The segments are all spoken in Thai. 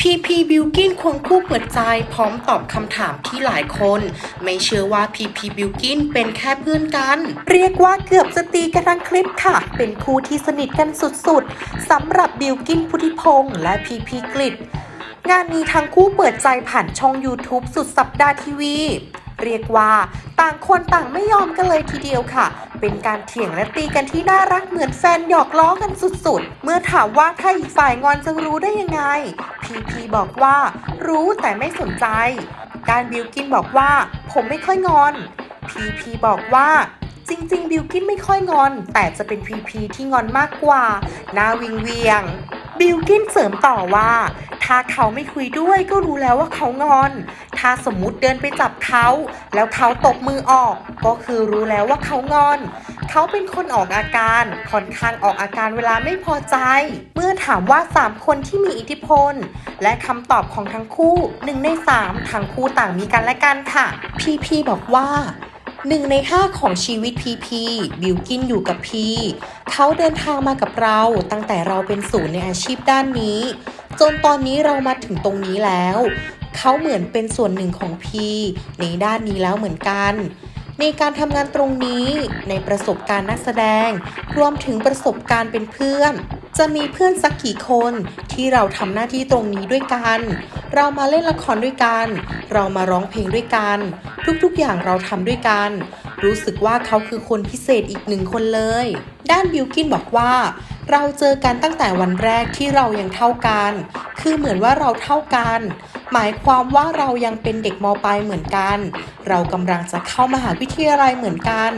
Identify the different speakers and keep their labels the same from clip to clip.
Speaker 1: พีพีบิวกินควงคู่เปิดใจพร้อมตอบคำถามที่หลายคน ไม่เชื่อว่าพีพีบิวกินเป็นแค่เพื่อนกัน เรียกว่าเกือบจะตีกันทั้งคลิปค่ะ เป็นคู่ที่สนิทกันสุดๆสำหรับบิวกินพุทธิพงษ์และพีพีกฤษงานนี้ทั้งคู่เปิดใจผ่านช่อง YouTube สุดสัปดาห์ทีวี เรียกว่า ต่างคนต่างไม่ยอมกันเลยทีเดียวค่ะ เป็นการเถียงและตีกันที่น่ารักเหมือนแฟนหยอกล้อกันสุดๆ เมื่อถามว่าถ้าอีกฝ่ายงอนจะรู้ได้ยังไง พีพีบอกว่า รู้แต่ไม่สนใจ การบิวกินบอกว่า ผมไม่ค่อยงอน พีพีบอกว่าจริงๆ บิวกินไม่ค่อยงอน แต่จะเป็นพีพีที่งอนมากกว่าหน้าวิงเวียง บิลกินเสริมต่อว่า ถ้าเขาไม่คุยด้วยก็รู้แล้วว่าเขางอน ถ้าสมมุติเดินไปจับเขา แล้วเขาตบมือออก ก็คือรู้แล้วว่าเขางอน เขาเป็นคนออกอาการ ค่อนข้างออกอาการเวลาไม่พอใจ เมื่อถามว่า 3 คนที่มีอิทธิพล และคำตอบของทั้งคู่หนึ่งใน3ทั้งคู่ต่างมีกันและกันค่ะ พีพีบอกว่าหนึ่งในห้าของชีวิตพีพีบิวกินอยู่กับพีเขาเดินทางมากับเราตั้งแต่เราเป็นศูนย์ในอาชีพด้านนี้ จนตอนนี้เรามาถึงตรงนี้แล้ว เขาเหมือนเป็นส่วนหนึ่งของพีในด้านนี้แล้วเหมือนกัน ในการทำงานตรงนี้ในประสบการณ์นักแสดง รวมถึงประสบการณ์เป็นเพื่อน จะมีเพื่อนสักกี่คนที่เราทำหน้าที่ตรงนี้ด้วยกัน เรามาเล่นละครด้วยกัน เรามาร้องเพลงด้วยกัน ทุกๆอย่างเราทำด้วยกัน รู้สึกว่าเขาคือคนพิเศษอีกหนึ่งคนเลย ด้านบิลกินบอกว่า เราเจอกันตั้งแต่วันแรกที่เรายังเท่ากัน คือเหมือนว่าเราเท่ากัน หมายความว่าเรายังเป็นเด็กมปลายเหมือนกัน เรากำลังจะเข้ามหาวิทยาลัยเหมือนกัน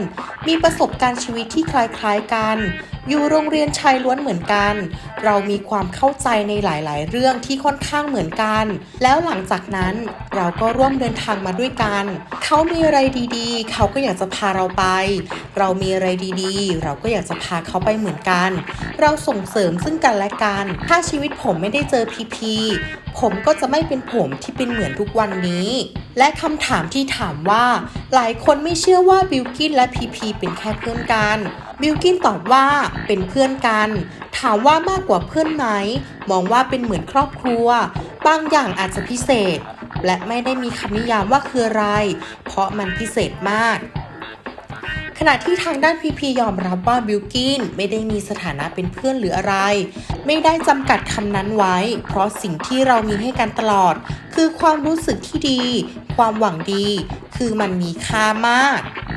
Speaker 1: มีประสบการณ์ชีวิตที่คล้ายๆกัน อยู่โรงเรียนชายล้วนเหมือนกัน เรามีความเข้าใจในหลาย ๆ เรื่องที่ค่อนข้างเหมือนกัน แล้วหลังจากนั้นเราก็ร่วมเดินทางมาด้วยกัน เขามีอะไรดีๆ เขาก็อยากจะพาเราไป เรามีอะไรดีๆ เราก็อยากจะพาเขาไปเหมือนกัน เราส่งเสริมซึ่งกันและกัน ถ้าชีวิตผมไม่ได้เจอพีพีผมก็จะไม่เป็นผมที่เป็นเหมือนทุกวันนี้ และคำถามที่ถามว่า หลายคนไม่เชื่อว่าบิลกินและพีพีเป็นแค่เพื่อนกัน บิลกินตอบว่าเป็นเพื่อนกัน ถามว่ามากกว่าเพื่อนไหม มองว่าเป็นเหมือนครอบครัว บางอย่างอาจจะพิเศษ และไม่ได้มีคำนิยามว่าคืออะไร เพราะมันพิเศษมากขณะที่ทางด้านพีพียอมรับว่าบิลกินไม่ได้มีสถานะเป็นเพื่อนหรืออะไร ไม่ได้จำกัดคำนั้นไว้ เพราะสิ่งที่เรามีให้กันตลอด คือความรู้สึกที่ดี ความหวังดี คือมันมีค่ามาก「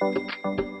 Speaker 1: Thank you.